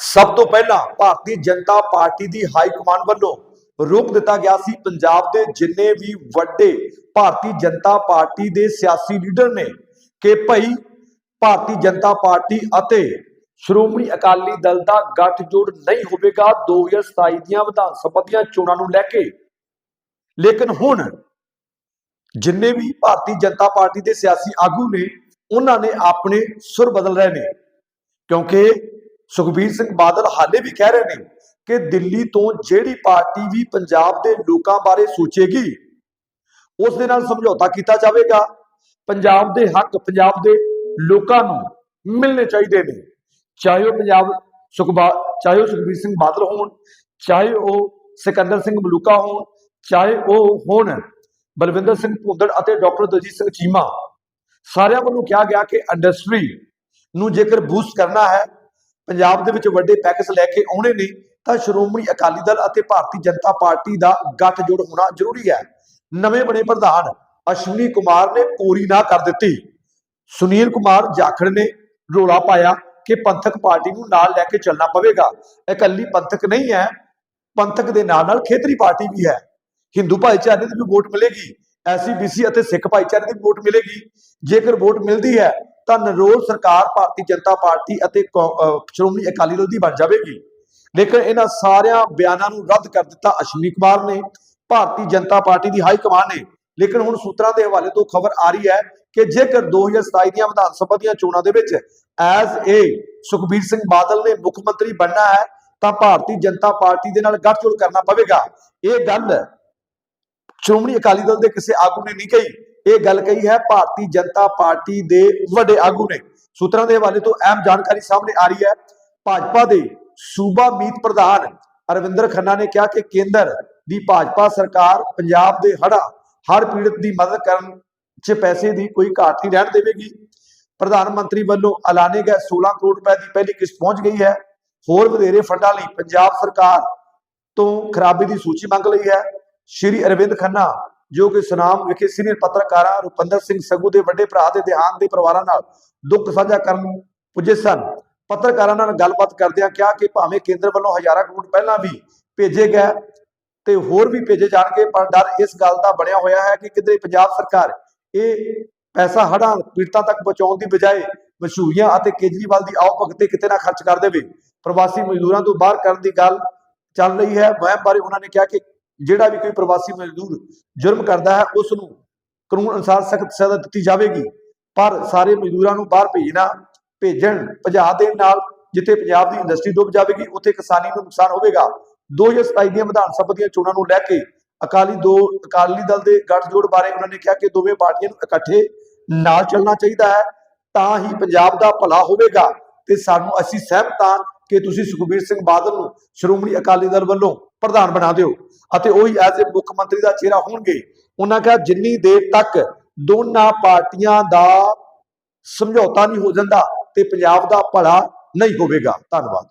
ਸਭ ਤੋਂ ਪਹਿਲਾਂ ਭਾਰਤੀ ਜਨਤਾ ਪਾਰਟੀ ਦੀ ਹਾਈ ਕਮਾਂਡ ਵੱਲੋਂ ਰੋਕ ਦਿੱਤਾ ਗਿਆ ਸੀ। ਪੰਜਾਬ ਦੇ ਜਿੰਨੇ ਵੀ ਵੱਡੇ ਭਾਰਤੀ ਜਨਤਾ ਪਾਰਟੀ ਦੇ ਸਿਆਸੀ ਲੀਡਰ ਨੇ ਕਿ ਭਈ ਭਾਰਤੀ ਜਨਤਾ ਪਾਰਟੀ ਅਤੇ ਸ਼੍ਰੋਮਣੀ ਅਕਾਲੀ ਦਲ ਦਾ ਗੱਠਜੋੜ ਨਹੀਂ ਹੋਵੇਗਾ 2027 ਦੀਆਂ ਵਿਧਾਨ ਸਭਾ ਦੀਆਂ ਚੋਣਾਂ ਨੂੰ ਲੈ ਕੇ। ਲੇਕਿਨ ਹੁਣ ਜਿੰਨੇ ਵੀ ਭਾਰਤੀ ਜਨਤਾ ਪਾਰਟੀ ਦੇ ਸਿਆਸੀ ਆਗੂ ਨੇ, ਉਹਨਾਂ ਨੇ ਆਪਣੇ ਸੁਰ ਬਦਲ ਰਹੇ ਨੇ। ਕਿਉਂਕਿ ਸੁਖਬੀਰ ਸਿੰਘ ਬਾਦਲ ਹਾਲੇ ਵੀ ਕਹਿ ਰਹੇ ਨੇ ਕਿ ਦਿੱਲੀ ਤੋਂ ਜਿਹੜੀ ਪਾਰਟੀ ਵੀ ਪੰਜਾਬ ਦੇ ਲੋਕਾਂ ਬਾਰੇ ਸੋਚੇਗੀ, ਉਸ ਦੇ ਨਾਲ ਸਮਝੌਤਾ ਕੀਤਾ ਜਾਵੇਗਾ। ਪੰਜਾਬ ਦੇ ਹੱਕ ਪੰਜਾਬ ਦੇ ਲੋਕਾਂ ਨੂੰ ਮਿਲਣੇ ਚਾਹੀਦੇ ਨੇ। ਚਾਹੇ ਉਹ ਪੰਜਾਬ ਸੁਖਬਾ, ਚਾਹੇ ਉਹ ਸੁਖਬੀਰ ਸਿੰਘ ਬਾਦਲ ਹੋਣ, ਚਾਹੇ ਉਹ ਸਿਕੰਦਰ ਸਿੰਘ ਮਲੂਕਾ ਹੋਣ, ਚਾਹੇ ਉਹ ਹੋਣ ਬਲਵਿੰਦਰ ਸਿੰਘ ਭੁੰਦੜ ਅਤੇ ਡਾਕਟਰ ਦਲਜੀਤ ਸਿੰਘ ਚੀਮਾ। ਸਾਰਿਆਂ ਵੱਲੋਂ ਕਿਹਾ ਗਿਆ ਕਿ ਇੰਡਸਟਰੀ ਨੂੰ ਜੇਕਰ ਬੂਸਟ ਕਰਨਾ ਹੈ ਪੰਜਾਬ ਦੇ ਵਿੱਚ ਵੱਡੇ ਪੈਕੇਜ ਲੈ ਕੇ ਆਉਣੇ ਨੇ, ਤਾਂ ਸ਼੍ਰੋਮਣੀ ਅਕਾਲੀ ਦਲ ਅਤੇ ਭਾਰਤੀ ਜਨਤਾ ਪਾਰਟੀ ਦਾ ਗੱਠਜੋੜ ਹੋਣਾ ਜ਼ਰੂਰੀ ਹੈ। ਨਵੇਂ ਬਣੇ ਪ੍ਰਧਾਨ ਅਸ਼ਵਨੀ ਕੁਮਾਰ ਨੇ ਪੂਰੀ ਨਾ ਕਰ ਦਿੱਤੀ। ਸੁਨੀਲ ਕੁਮਾਰ ਜਾਖੜ ਨੇ ਰੋਲਾ ਪਾਇਆ ਕਿ ਪੰਥਕ ਪਾਰਟੀ ਨੂੰ ਨਾਲ ਲੈ ਕੇ ਚੱਲਣਾ ਪਵੇਗਾ। ਇਕੱਲੀ ਪੰਥਕ ਨਹੀਂ ਹੈ, ਪੰਥਕ ਦੇ ਨਾਲ ਨਾਲ ਖੇਤਰੀ ਪਾਰਟੀ ਵੀ ਹੈ। ਹਿੰਦੂ ਭਾਈਚਾਰੇ ਦੀ ਵੀ ਵੋਟ ਮਿਲੇਗੀ ਐਸਸੀਬੀਸੀ ਅਤੇ ਸਿੱਖ ਭਾਈਚਾਰੇ ਦੀ ਵੀ ਵੋਟ ਮਿਲੇਗੀ। ਜੇਕਰ ਵੋਟ ਮਿਲਦੀ ਹੈ ਤਾਂ ਨਰੋਲ ਸਰਕਾਰ ਭਾਰਤੀ ਜਨਤਾ ਪਾਰਟੀ ਅਤੇ ਸ਼੍ਰੋਮਣੀ ਅਕਾਲੀ ਦਲ ਦੀ ਬਣ ਜਾਵੇਗੀ। ਲੇਕਿਨ ਇਹਨਾਂ ਸਾਰਿਆਂ ਬਿਆਨਾਂ ਨੂੰ ਰੱਦ ਕਰ ਦਿੱਤਾ ਅਸ਼ਵਨੀ ਕੁਮਾਰ ਨੇ, ਭਾਰਤੀ ਜਨਤਾ ਪਾਰਟੀ ਦੀ ਹਾਈ ਕਮਾਂਡ ਨੇ। ਲੇਕਿਨ ਹੁਣ ਸੂਤਰਾਂ ਦੇ ਹਵਾਲੇ ਤੋਂ ਖਬਰ ਆ ਰਹੀ ਹੈ ਕਿ ਜੇਕਰ 2027 ਦੀਆਂ ਵਿਧਾਨ ਸਭਾ ਦੀਆਂ ਚੋਣਾਂ ਦੇ ਵਿੱਚ ਐਜ਼ ਏ ਸੁਖਬੀਰ ਸਿੰਘ ਬਾਦਲ ਨੇ ਮੁੱਖ ਮੰਤਰੀ ਬਣਨਾ ਹੈ, ਤਾਂ ਭਾਰਤੀ ਜਨਤਾ ਪਾਰਟੀ ਦੇ ਨਾਲ ਗੱਠਜੋੜ ਕਰਨਾ ਪਵੇਗਾ। ਇਹ ਗੱਲ ਸ਼੍ਰੋਮਣੀ ਅਕਾਲੀ ਦਲ ਦੇ ਕਿਸੇ ਆਗੂ ਨੇ ਨਹੀਂ ਕਹੀ। ਇਹ ਗੱਲ ਕਹੀ ਹੈ, ਭਾਰਤੀ ਜਨਤਾ ਪਾਰਟੀ ਦੇ ਵੱਡੇ ਆਗੂ ਨੇ। ਸੂਤਰਾਂ ਦੇ ਹਵਾਲੇ ਤੋਂ ਅਹਿਮ ਜਾਣਕਾਰੀ ਸਾਹਮਣੇ ਆ ਰਹੀ ਹੈ। ਭਾਜਪਾ ਦੇ ਸੂਬਾ ਮੀਤ ਪ੍ਰਧਾਨ ਅਰਵਿੰਦਰ ਖੰਨਾ ਨੇ ਕਿਹਾ ਕਿ ਕੇਂਦਰ ਦੀ ਭਾਜਪਾ ਸਰਕਾਰ ਪੰਜਾਬ ਦੇ ਹੜਾ ਹੜ ਪੀੜਤ ਦੀ ਮਦਦ ਕਰਨ 'ਚ ਪੈਸੇ ਦੀ ਕੋਈ ਘਾਟ ਨਹੀਂ ਰਹਿਣ ਦੇਵੇਗੀ। ਪ੍ਰਧਾਨ ਮੰਤਰੀ ਵੱਲੋਂ ਐਲਾਨੇ ਗਏ 16 ਕਰੋੜ ਰੁਪਏ ਦੀ ਪਹਿਲੀ ਕਿਸ਼ਤ ਪਹੁੰਚ ਗਈ ਹੈ। ਹੋਰ ਵਧੇਰੇ ਫੰਡਾਂ ਲਈ ਪੰਜਾਬ ਸਰਕਾਰ ਤੋਂ ਖਰਾਬੀ ਦੀ ਸੂਚੀ ਮੰਗ ਲਈ ਹੈ। ਸ਼੍ਰੀ ਅਰਵਿੰਦ ਖੰਨਾ ਜੋ ਕਿ ਸੁਨਾਮ ਵਿਖੇ ਸੀਨੀਅਰ ਪੱਤਰਕਾਰਾਂ ਰੁਪਿੰਦਰ ਸਿੰਘ ਸਗੂ ਦੇ ਵੱਡੇ ਭਰਾ ਦੇ ਦੇਹਾਂਤ ਦੇ ਪਰਿਵਾਰਾਂ ਨਾਲ ਦੁੱਖ ਸਾਂਝਾ ਕਰਨ ਪੁੱਜੇ ਸਨ। ਪੱਤਰਕਾਰਾਂ ਨਾਲ ਗੱਲਬਾਤ ਕਰਦਿਆਂ ਕਿਹਾ ਕਿ ਭਾਵੇਂ ਕੇਂਦਰ ਵੱਲੋਂ ਹਜ਼ਾਰਾਂ ਕਰੋੜ ਪਹਿਲਾਂ ਵੀ ਭੇਜੇ ਗਏ ਤੇ ਹੋਰ ਵੀ ਭੇਜੇ ਜਾਣਗੇ, ਪਰ ਡਰ ਇਸ ਗੱਲ ਦਾ ਬਣਿਆ ਹੋਇਆ ਹੈ ਕਿ ਕਿਤੇ ਪੰਜਾਬ ਸਰਕਾਰ ਇਹ ਪੈਸਾ ਹੜ੍ਹਾਂ, ਪੀੜਤਾਂ ਤੱਕ ਪਹੁੰਚਾਉਣ ਦੀ ਬਜਾਏ ਮਸ਼ਹੂਰੀਆਂ ਅਤੇ ਕੇਜਰੀਵਾਲ ਦੀ ਆਓ ਭਗਤ ਕਿਤੇ ਨਾ ਖਰਚ ਕਰ ਦੇਵੇ। ਪ੍ਰਵਾਸੀ ਮਜ਼ਦੂਰਾਂ ਤੋਂ ਬਾਹਰ ਕਰਨ ਦੀ ਗੱਲ ਚੱਲ ਰਹੀ ਹੈ। ਵਹਿਮ ਬਾਰੇ ਉਹਨਾਂ ਨੇ ਕਿਹਾ ਕਿ ਜਿਹੜਾ ਵੀ ਕੋਈ ਪ੍ਰਵਾਸੀ ਮਜ਼ਦੂਰ ਜੁਰਮ ਕਰਦਾ ਹੈ ਉਸ ਨੂੰ ਕਾਨੂੰਨ ਅਨੁਸਾਰ ਸਖਤ ਸਜ਼ਾ ਦਿੱਤੀ ਜਾਵੇਗੀ। ਪਰ ਸਾਰੇ ਮਜ਼ਦੂਰਾਂ ਨੂੰ ਬਾਹਰ ਭੇਜਣਾ, ਭੇਜਣ, ਭਜਾ ਦੇਣ ਨਾਲ ਜਿੱਥੇ ਪੰਜਾਬ ਦੀ ਇੰਡਸਟਰੀ ਡੁੱਬ ਜਾਵੇਗੀ, ਉੱਥੇ ਕਿਸਾਨੀ ਨੂੰ ਨੁਕਸਾਨ ਹੋਵੇਗਾ। 2027 ਦੀਆਂ ਵਿਧਾਨ ਸਭਾ ਦੀਆਂ ਚੋਣਾਂ ਨੂੰ ਲੈ ਕੇ ਅਕਾਲੀ ਦੋ, ਅਕਾਲੀ ਦਲ ਦੇ ਗੱਠਜੋੜ ਬਾਰੇ ਉਹਨਾਂ ਨੇ ਕਿਹਾ ਕਿ ਦੋਵੇਂ ਪਾਰਟੀਆਂ ਨੂੰ ਇਕੱਠੇ ਨਾਲ ਚੱਲਣਾ ਚਾਹੀਦਾ ਹੈ, ਤਾਂ ਹੀ ਪੰਜਾਬ ਦਾ ਭਲਾ ਹੋਵੇਗਾ। ਤੇ ਸਾਨੂੰ ਅਸੀਂ ਸਹਿਮਤ ਹਾਂ ਕਿ ਤੁਸੀਂ ਸੁਖਬੀਰ ਸਿੰਘ ਬਾਦਲ ਨੂੰ ਸ਼੍ਰੋਮਣੀ ਅਕਾਲੀ ਦਲ ਵੱਲੋਂ ਪ੍ਰਧਾਨ ਬਣਾ ਦਿਓ। ਅਤੇ ਉਹੀ ਐਜ਼ ਏ ਮੁੱਖ ਮੰਤਰੀ ਦਾ ਚਿਹਰਾ ਹੋਣਗੇ। ਉਹਨਾਂ ਕਿਹਾ, ਜਿੰਨੀ ਦੇਰ ਤੱਕ ਦੋਨਾਂ ਪਾਰਟੀਆਂ ਦਾ ਸਮਝੌਤਾ ਨਹੀਂ ਹੋ ਜਾਂਦਾ ਤੇ ਪੰਜਾਬ ਦਾ ਭਲਾ ਨਹੀਂ ਹੋਵੇਗਾ। ਧੰਨਵਾਦ।